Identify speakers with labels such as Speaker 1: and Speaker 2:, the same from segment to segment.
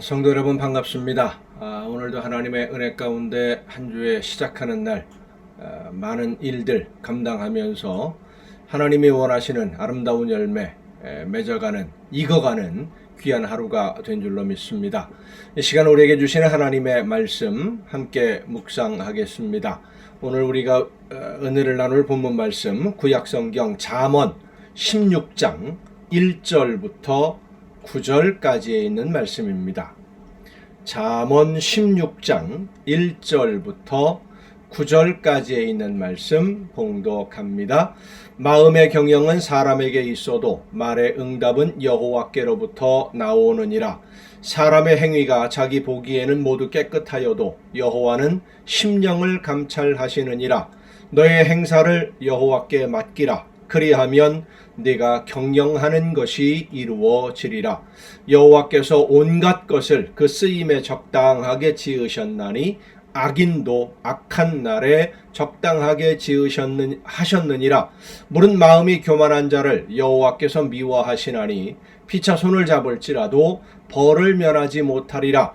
Speaker 1: 성도 여러분 반갑습니다. 아, 오늘도 하나님의 은혜 가운데 한 주에 시작하는 날 아, 많은 일들 감당하면서 하나님이 원하시는 아름다운 열매 에, 맺어가는 익어가는 귀한 하루가 된 줄로 믿습니다. 이 시간 우리에게 주시는 하나님의 말씀 함께 묵상하겠습니다. 오늘 우리가 어, 은혜를 나눌 본문 말씀 구약성경 잠언 16장 1절부터 9절까지에 있는 말씀입니다. 잠언 16장 1절부터 9절까지에 있는 말씀 봉독합니다. 마음의 경영은 사람에게 있어도 말의 응답은 여호와께로부터 나오느니라. 사람의 행위가 자기 보기에는 모두 깨끗하여도 여호와는 심령을 감찰하시느니라. 너의 행사를 여호와께 맡기라. 그리하면 네가 경영하는 것이 이루어지리라. 여호와께서 온갖 것을 그 쓰임에 적당하게 지으셨나니 악인도 악한 날에 적당하게 지으셨느 하셨느니라. 물은 마음이 교만한 자를 여호와께서 미워하시나니 피차 손을 잡을지라도 벌을 면하지 못하리라.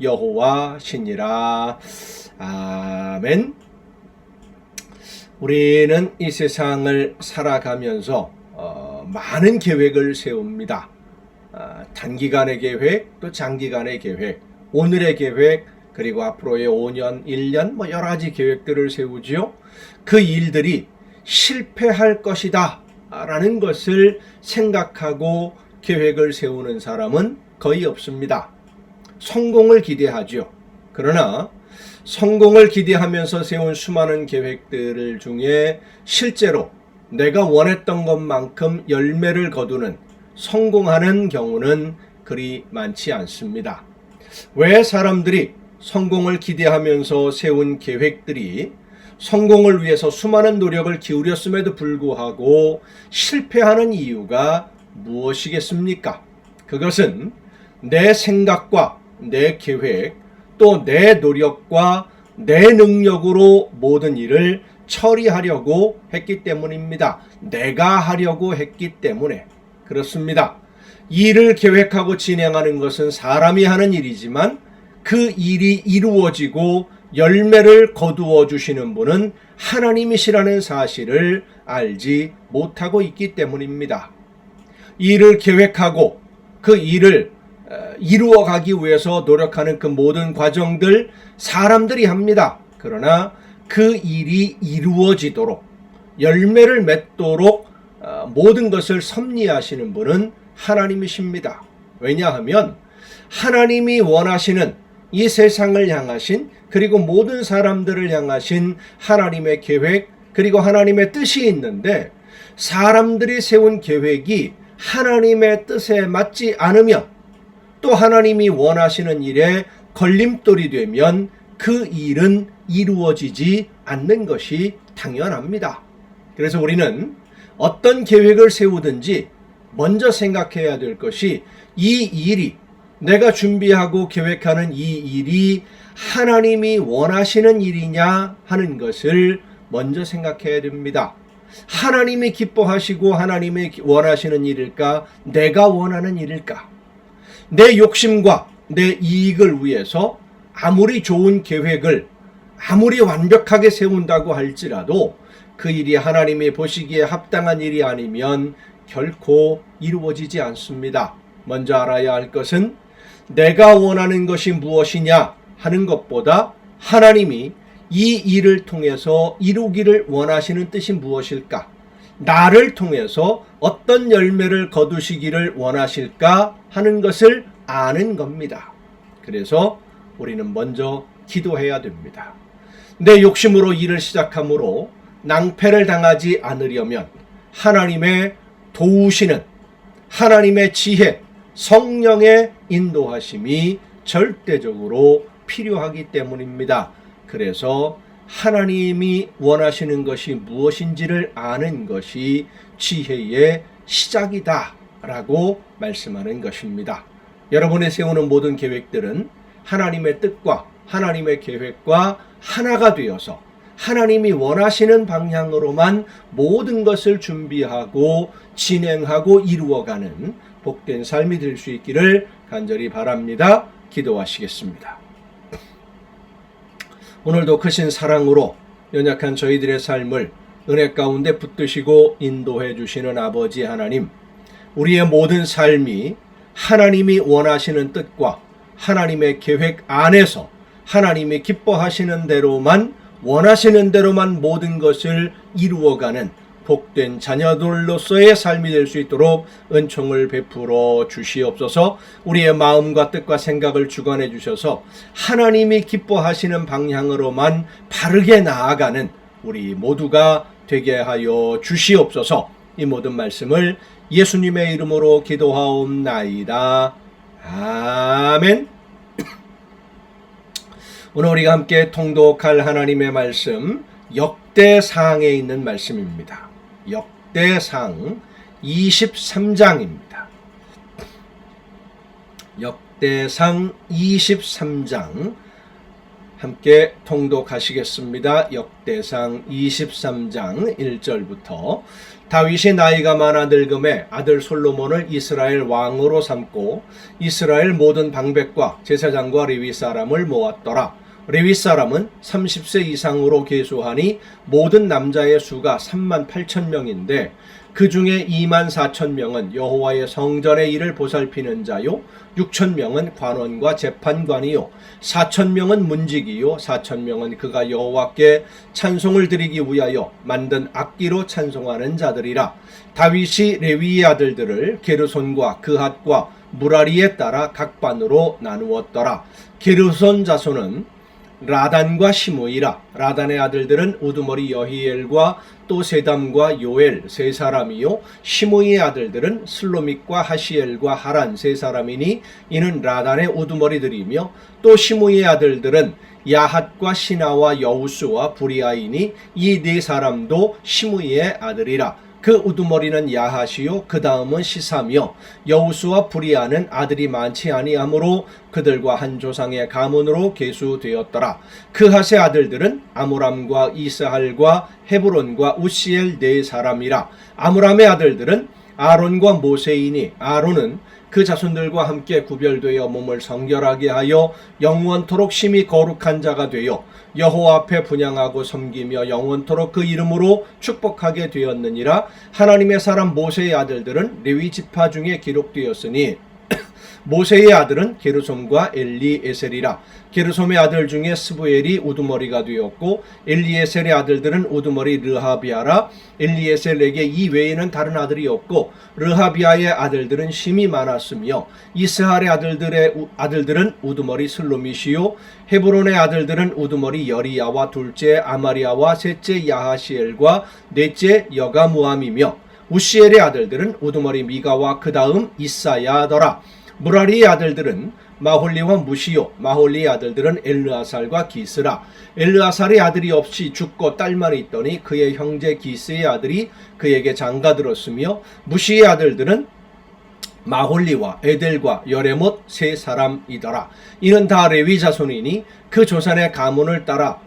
Speaker 1: 여호와시니라. 아멘. 우리는 이 세상을 살아가면서 어, 많은 계획을 세웁니다. 아, 단기간의 계획, 또 장기간의 계획, 오늘의 계획, 그리고 앞으로의 5년, 1년, 뭐 여러 가지 계획들을 세우지요. 그 일들이 실패할 것이다. 라는 것을 생각하고 계획을 세우는 사람은 거의 없습니다. 성공을 기대하죠. 그러나 성공을 기대하면서 세운 수많은 계획들 중에 실제로 내가 원했던 것만큼 열매를 거두는 성공하는 경우는 그리 많지 않습니다. 왜 사람들이 성공을 기대하면서 세운 계획들이 성공을 위해서 수많은 노력을 기울였음에도 불구하고 실패하는 이유가 무엇이겠습니까? 그것은 내 생각과 내 계획 또 내 노력과 내 능력으로 모든 일을 처리하려고 했기 때문입니다. 내가 하려고 했기 때문에 그렇습니다. 일을 계획하고 진행하는 것은 사람이 하는 일이지만 그 일이 이루어지고 열매를 거두어 주시는 분은 하나님이시라는 사실을 알지 못하고 있기 때문입니다. 일을 계획하고 그 일을 어, 이루어 가기 위해서 노력하는 그 모든 과정들 사람들이 합니다. 그러나 그 일이 이루어지도록 열매를 맺도록 어, 모든 것을 섭리하시는 분은 하나님이십니다. 왜냐하면 하나님이 원하시는 이 세상을 향하신 그리고 모든 사람들을 향하신 하나님의 계획 그리고 하나님의 뜻이 있는데 사람들이 세운 계획이 하나님의 뜻에 맞지 않으면 또 하나님이 원하시는 일에 걸림돌이 되면 그 일은 이루어지지 않는 것이 당연합니다. 그래서 우리는 어떤 계획을 세우든지 먼저 생각해야 될 것이 이 일이 내가 준비하고 계획하는 이 일이 하나님이 원하시는 일이냐 하는 것을 먼저 생각해야 됩니다. 하나님이 기뻐하시고 하나님이 원하시는 일일까? 내가 원하는 일일까? 내 욕심과 내 이익을 위해서 아무리 좋은 계획을 아무리 완벽하게 세운다고 할지라도 그 일이 하나님이 보시기에 합당한 일이 아니면 결코 이루어지지 않습니다. 먼저 알아야 할 것은 내가 원하는 것이 무엇이냐 하는 것보다 하나님이 이 일을 통해서 이루기를 원하시는 뜻이 무엇일까? 나를 통해서 어떤 열매를 거두시기를 원하실까 하는 것을 아는 겁니다. 그래서 우리는 먼저 기도해야 됩니다. 내 욕심으로 일을 시작하므로 낭패를 당하지 않으려면 하나님의 도우시는 하나님의 지혜, 성령의 인도하심이 절대적으로 필요하기 때문입니다. 그래서 하나님이 원하시는 것이 무엇인지를 아는 것이 지혜의 시작이다. 라고 말씀하는 것입니다. 여러분의 세우는 모든 계획들은 하나님의 뜻과 하나님의 계획과 하나가 되어서 하나님이 원하시는 방향으로만 모든 것을 준비하고 진행하고 이루어가는 복된 삶이 될 수 있기를 간절히 바랍니다. 기도하시겠습니다. 오늘도 크신 사랑으로 연약한 저희들의 삶을 은혜 가운데 붙드시고 인도해 주시는 아버지 하나님, 우리의 모든 삶이 하나님이 원하시는 뜻과 하나님의 계획 안에서 하나님이 기뻐하시는 대로만 원하시는 대로만 모든 것을 이루어가는 복된 자녀들로서의 삶이 될 수 있도록 은총을 베풀어 주시옵소서 우리의 마음과 뜻과 생각을 주관해 주셔서 하나님이 기뻐하시는 방향으로만 바르게 나아가는 우리 모두가 되게 하여 주시옵소서 이 모든 말씀을 예수님의 이름으로 기도하옵나이다. 아멘. 오늘 우리가 함께 통독할 하나님의 말씀 역대상에 있는 말씀입니다. 역대상 23장입니다. 역대상 23장 함께 통독하시겠습니다. 역대상 23장 1절부터 다윗이 나이가 많아 늙음에 아들 솔로몬을 이스라엘 왕으로 삼고 이스라엘 모든 방백과 제사장과 레위 사람을 모았더라. 레위 사람은 30세 이상으로 계수하니 모든 남자의 수가 3만 8천 명인데 그 중에 2만 4천 명은 여호와의 성전의 일을 보살피는 자요 6천 명은 관원과 재판관이요 4천 명은 문지기요 4천 명은 그가 여호와께 찬송을 드리기 위하여 만든 악기로 찬송하는 자들이라. 다윗이 레위의 아들들을 게르손과 그핫과 무라리에 따라 각 반으로 나누었더라. 게르손 자손은 라단과 시므이라. 라단의 아들들은 우두머리 여히엘과 또 세담과 요엘 세 사람이요. 시므이의 아들들은 슬로믹과 하시엘과 하란 세 사람이니 이는 라단의 우두머리들이며 또 시므이의 아들들은 야핫과 시나와 여우스와 부리아이니 이 네 사람도 시므이의 아들이라 그 우두머리는 야하시요 그 다음은 시사며 여우수와 부리아는 아들이 많지 아니하므로 그들과 한 조상의 가문으로 계수되었더라. 그 핫의 아들들은 아므람과 이스할과 헤브론과 우시엘 네 사람이라. 아므람의 아들들은 아론과 모세이니 아론은 그 자손들과 함께 구별되어 몸을 성결하게 하여 영원토록 심히 거룩한 자가 되어 여호와 앞에 분양하고 섬기며 영원토록 그 이름으로 축복하게 되었느니라. 하나님의 사람 모세의 아들들은 레위 지파 중에 기록되었으니 모세의 아들은 게르솜과 엘리 에셀이라 게르솜의 아들 중에 스부엘이 우두머리가 되었고 엘리에셀의 아들들은 우두머리 르하비아라 엘리에셀에게 이 외에는 다른 아들이 없고 르하비아의 아들들은 심이 많았으며 이스할의 아들들의 우- 아들들은 우두머리 슬로미시요 헤브론의 아들들은 우두머리 여리야와 둘째 아마리아와 셋째 야하시엘과 넷째 여가무함이며 우시엘의 아들들은 우두머리 미가와 그 다음 이사야더라 무라리의 아들들은 마홀리와 무시요. 마홀리의 아들들은 엘르아살과 기스라. 엘르아살의 아들이 없이 죽고 딸만 있더니 그의 형제 기스의 아들이 그에게 장가들었으며 무시의 아들들은 마홀리와 에델과 여레못 세 사람이더라. 이는 다 레위 자손이니 그 조상의 가문을 따라 어,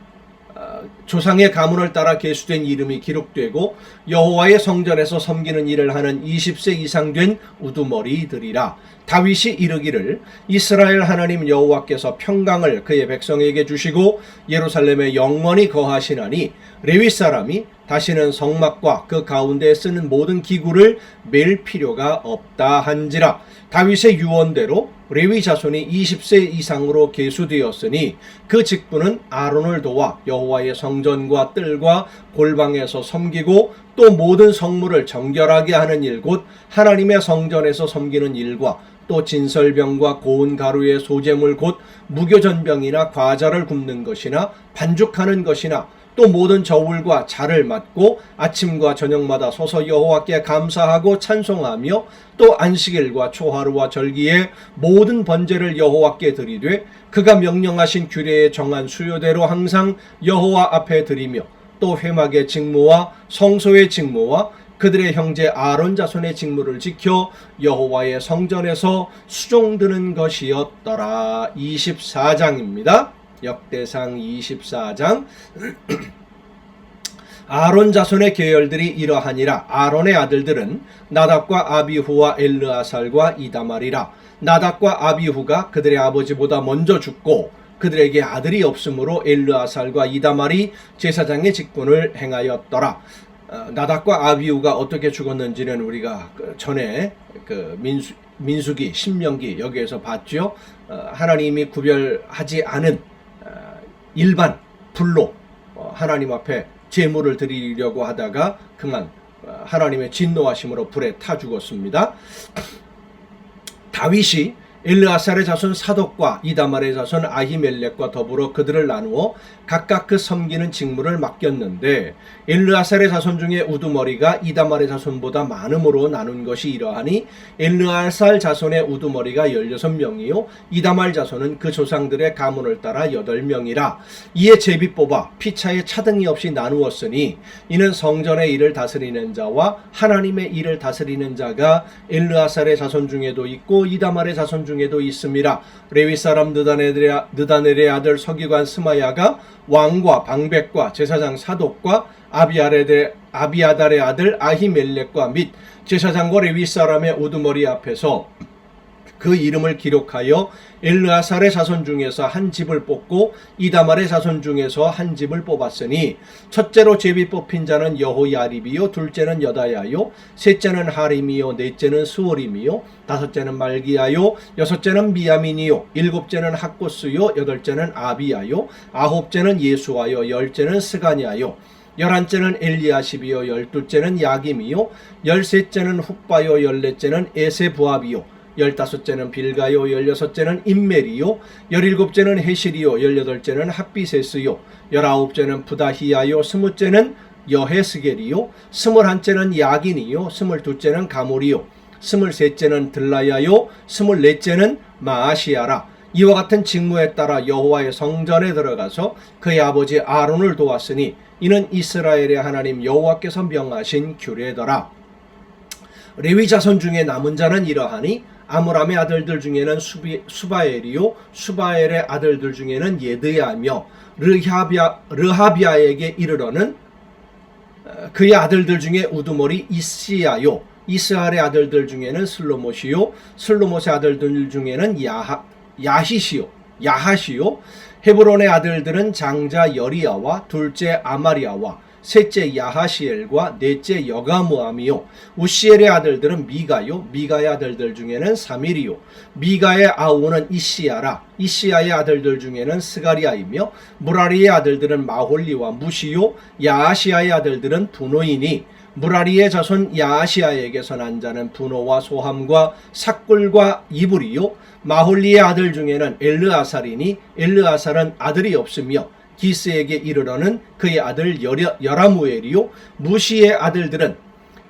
Speaker 1: 조상의 가문을 따라 계수된 이름이 기록되고 여호와의 성전에서 섬기는 일을 하는 20세 이상 된 우두머리들이라. 다윗이 이르기를 이스라엘 하나님 여호와께서 평강을 그의 백성에게 주시고 예루살렘에 영원히 거하시나니 레위 사람이 다시는 성막과 그 가운데 쓰는 모든 기구를 맬 필요가 없다 한지라 다윗의 유언대로 레위 자손이 20세 이상으로 계수되었으니 그 직분은 아론을 도와 여호와의 성전과 뜰과 골방에서 섬기고 또 모든 성물을 정결하게 하는 일 곧 하나님의 성전에서 섬기는 일과 또 진설병과 고운 가루의 소재물 곧 무교전병이나 과자를 굽는 것이나 반죽하는 것이나 또 모든 저울과 자를 맡고 아침과 저녁마다 서서 여호와께 감사하고 찬송하며 또 안식일과 초하루와 절기에 모든 번제를 여호와께 드리되 그가 명령하신 규례에 정한 수요대로 항상 여호와 앞에 드리며 또 회막의 직무와 성소의 직무와 그들의 형제 아론 자손의 직무를 지켜 여호와의 성전에서 수종드는 것이었더라. 24장입니다. 역대상 24장. 아론 자손의 계열들이 이러하니라. 아론의 아들들은 나답과 아비후와 엘르아살과 이다말이라. 나답과 아비후가 그들의 아버지보다 먼저 죽고 그들에게 아들이 없으므로 엘르아살과 이다말이 제사장의 직분을 행하였더라. 어, 나답과 아비후가 어떻게 죽었는지는 우리가 그 전에 그 민수, 민수기 신명기 여기에서 봤죠. 어, 하나님이 구별하지 않은 어, 일반 불로 어, 하나님 앞에 제물을 드리려고 하다가 그만 어, 하나님의 진노하심으로 불에 타 죽었습니다. 다윗이 엘르아살의 자손 사독과 이다말의 자손 아히멜렉과 더불어 그들을 나누어 각각 그 섬기는 직무를 맡겼는데 엘르아살의 자손 중에 우두머리가 이다말의 자손보다 많음으로 나눈 것이 이러하니 엘르아살 자손의 우두머리가 16명이요 이다말 자손은 그 조상들의 가문을 따라 8명이라 이에 제비 뽑아 피차에 차등이 없이 나누었으니 이는 성전의 일을 다스리는 자와 하나님의 일을 다스리는 자가 엘르아살의 자손 중에도 있고 이다말의 자손 중에도 있음이라 레위 사람 느다넬의 아들 서기관 스마야가 왕과 방백과 제사장 사독과 아비아레의 아비아달의 아들 아히멜렉과 및 제사장과 레위 사람의 우두머리 앞에서 그 이름을 기록하여 엘르아살의 자손 중에서 한 집을 뽑고 이다말의 자손 중에서 한 집을 뽑았으니 첫째로 제비 뽑힌 자는 여호야립이요 둘째는 여다야요 셋째는 하림이요 넷째는 수월임이요 다섯째는 말기야요 여섯째는 미야민이요 일곱째는 학고스요 여덟째는 아비야요 아홉째는 예수와요 열째는 스가냐요 열한째는 엘리야십이요 열둘째는 야김이요 열셋째는 훅바요 열넷째는 에세부압이요 열다섯째는 빌가요, 열여섯째는 인멜이요, 열일곱째는 헤실이요, 열여덟째는 핫비세스요, 열아홉째는 부다히야요, 스무째는 여헤스겔이요, 스물한째는 야긴이요, 스물두째는 가몰이요, 스물셋째는 들라야요, 스물넷째는 마아시아라. 이와 같은 직무에 따라 여호와의 성전에 들어가서 그의 아버지 아론을 도왔으니 이는 이스라엘의 하나님 여호와께서 명하신 규례더라. 레위 자손 중에 남은 자는 이러하니 아므람의 아들들 중에는 수비, 수바엘이요. 수바엘의 아들들 중에는 예드야며 르하비아, 르하비아에게 이르러는 어, 그의 아들들 중에 우두머리 이시야요. 이스할의 아들들 중에는 슬로못이요. 슬로못의 아들들 중에는 야하, 야히시요. 야하시요. 헤브론의 아들들은 장자 여리야와 둘째 아마리아와 셋째 야하시엘과 넷째 여가무암이요. 우시엘의 아들들은 미가요. 미가의 아들들 중에는 사밀이요. 미가의 아우는 이시야라. 이시야의 아들들 중에는 스가리아이며 무라리의 아들들은 마홀리와 무시요. 야하시아의 아들들은 분노이니 무라리의 자손 야하시아에게서 난 자는 분노와 소함과 삭굴과 이불이요. 마홀리의 아들 중에는 엘르아살이니 엘르아살은 아들이 없으며 기스에게 이르러는 그의 아들 여라, 여라무엘이요. 무시의 아들들은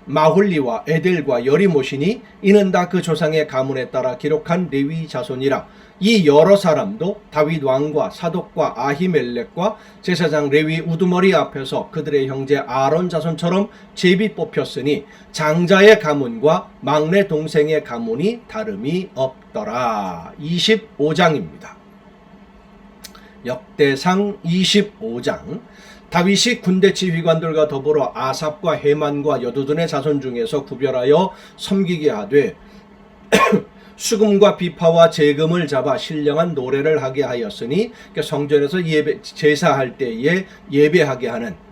Speaker 1: 마홀리와 에델과 여리모시니 이는 다 그 조상의 가문에 따라 기록한 레위 자손이라. 이 여러 사람도 다윗 왕과 사독과 아히멜렉과 제사장 레위 우두머리 앞에서 그들의 형제 아론 자손처럼 제비 뽑혔으니 장자의 가문과 막내 동생의 가문이 다름이 없더라. 25장입니다. 역대상 25장 다윗이 군대 지휘관들과 더불어 아삽과 헤만과 여두둔의 자손 중에서 구별하여 섬기게 하되 수금과 비파와 재금을 잡아 신령한 노래를 하게 하였으니 그러니까 성전에서 예배 제사할 때에 예배하게 하는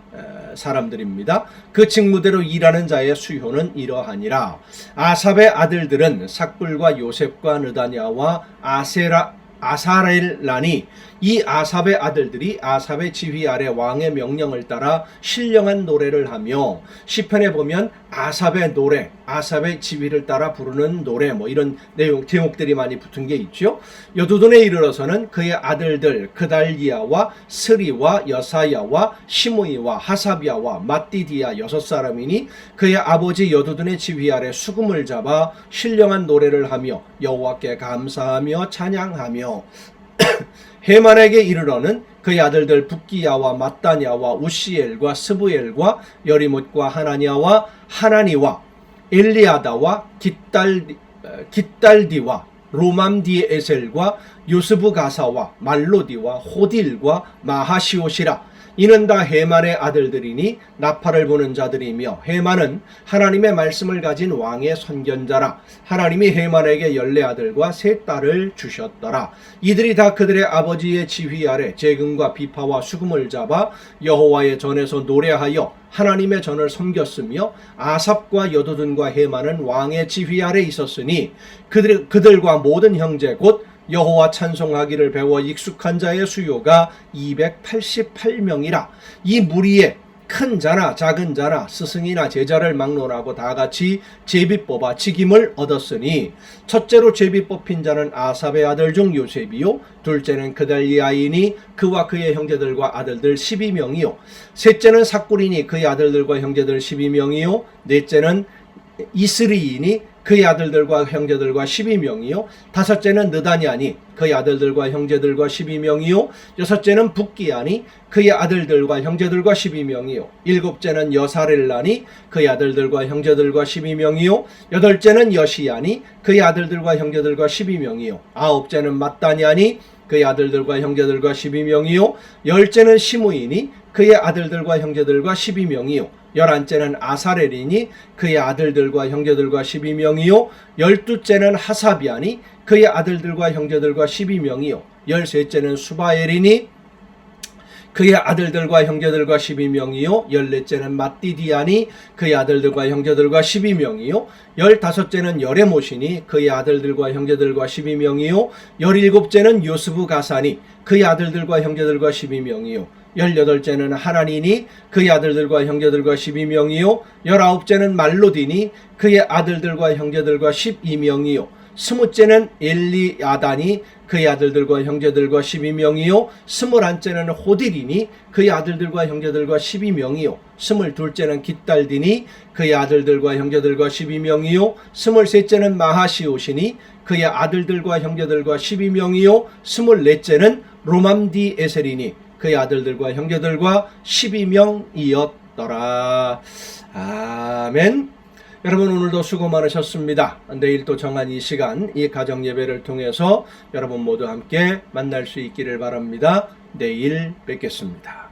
Speaker 1: 사람들입니다. 그 직무대로 일하는 자의 수효는 이러하니라. 아삽의 아들들은 삭불과 요셉과 느다냐와 아세라 아사렐라니 이 아삽의 아들들이 아삽의 지휘 아래 왕의 명령을 따라 신령한 노래를 하며 시편에 보면 아삽의 노래, 아삽의 지휘를 따라 부르는 노래 뭐 이런 내용 제목들이 많이 붙은 게 있죠. 여두둔에 이르러서는 그의 아들들 그달리아와 스리와 여사야와 시므이와 하사비아와 마띠디아 여섯 사람이니 그의 아버지 여두둔의 지휘 아래 수금을 잡아 신령한 노래를 하며 여호와께 감사하며 찬양하며 헤만에게 이르러는 그의 아들들 북기야와 마따냐와 우시엘과 스부엘과 여리못과 하나냐와 하나니와 엘리아다와 깃달 어, 깃달디와 로맘디에셀과 요스부 가사와 말로디와 호딜과 마하시오시라 이는 다 헤만의 아들들이니 나팔을 부는 자들이며 헤만은 하나님의 말씀을 가진 왕의 선견자라. 하나님이 헤만에게 열네 아들과 세 딸을 주셨더라. 이들이 다 그들의 아버지의 지휘 아래 재금과 비파와 수금을 잡아 여호와의 전에서 노래하여 하나님의 전을 섬겼으며 아삽과 여두둔과 헤만은 왕의 지휘 아래 있었으니 그들 그들과 모든 형제 곧 여호와 찬송하기를 배워 익숙한 자의 수요가 288명이라. 이 무리에 큰 자나 작은 자나 스승이나 제자를 막론하고 다 같이 제비 뽑아 직임을 얻었으니 첫째로 제비 뽑힌 자는 아삽의 아들 중 요셉이요. 둘째는 그달리아이니 그와 그의 형제들과 아들들 12명이요. 셋째는 사꾸리니 그의 아들들과 형제들 12명이요. 넷째는 이스리이니 그의 아들들과 형제들과 12명이요. 다섯째는 느다니아니 그의 아들들과 형제들과 12명이요. 여섯째는 북기아니 그의 아들들과 형제들과 12명이요. 일곱째는 여사렐라니 그의 아들들과 형제들과 12명이요. 여덟째는 여시아니 그의 아들들과 형제들과 12명이요. 아홉째는 마따니아니 그의 아들들과 형제들과 12명이요. 열째는 시므이니 그의 아들들과 형제들과 12명이요. 열한째는 아사렐이니 그의 아들들과 형제들과 12명이요. 열두째는 하사비아니 그의 아들들과 형제들과 12명이요. 열셋째는 수바엘이니 그의 아들들과 형제들과 12명이요. 열넷째는 마띠디아니 그의 아들들과 형제들과 12명이요. 열다섯째는 여레모시니 그의 아들들과 형제들과 12명이요. 열일곱째는 요스부 가사니 그의 아들들과 형제들과 12명이요 열여덟째는 하나니니 그의 아들들과 형제들과 12명이요. 열아홉째는 말로디니 그의 아들들과 형제들과 12명이요. 스무째는 엘리아다니 그의 아들들과 형제들과 12명이요. 스물한째는 호딜이니 그의 아들들과 형제들과 12명이요. 스물둘째는 깃달디니 그의 아들들과 형제들과 12명이요. 스물셋째는 마하시오시니 그의 아들들과 형제들과 12명이요. 스물넷째는 로맘디 에셀이니 그의 아들들과 형제들과 12명이었더라 아멘 여러분 오늘도 수고 많으셨습니다. 내일 또 정한 이 시간 이 가정 예배를 통해서 여러분 모두 함께 만날 수 있기를 바랍니다. 내일 뵙겠습니다.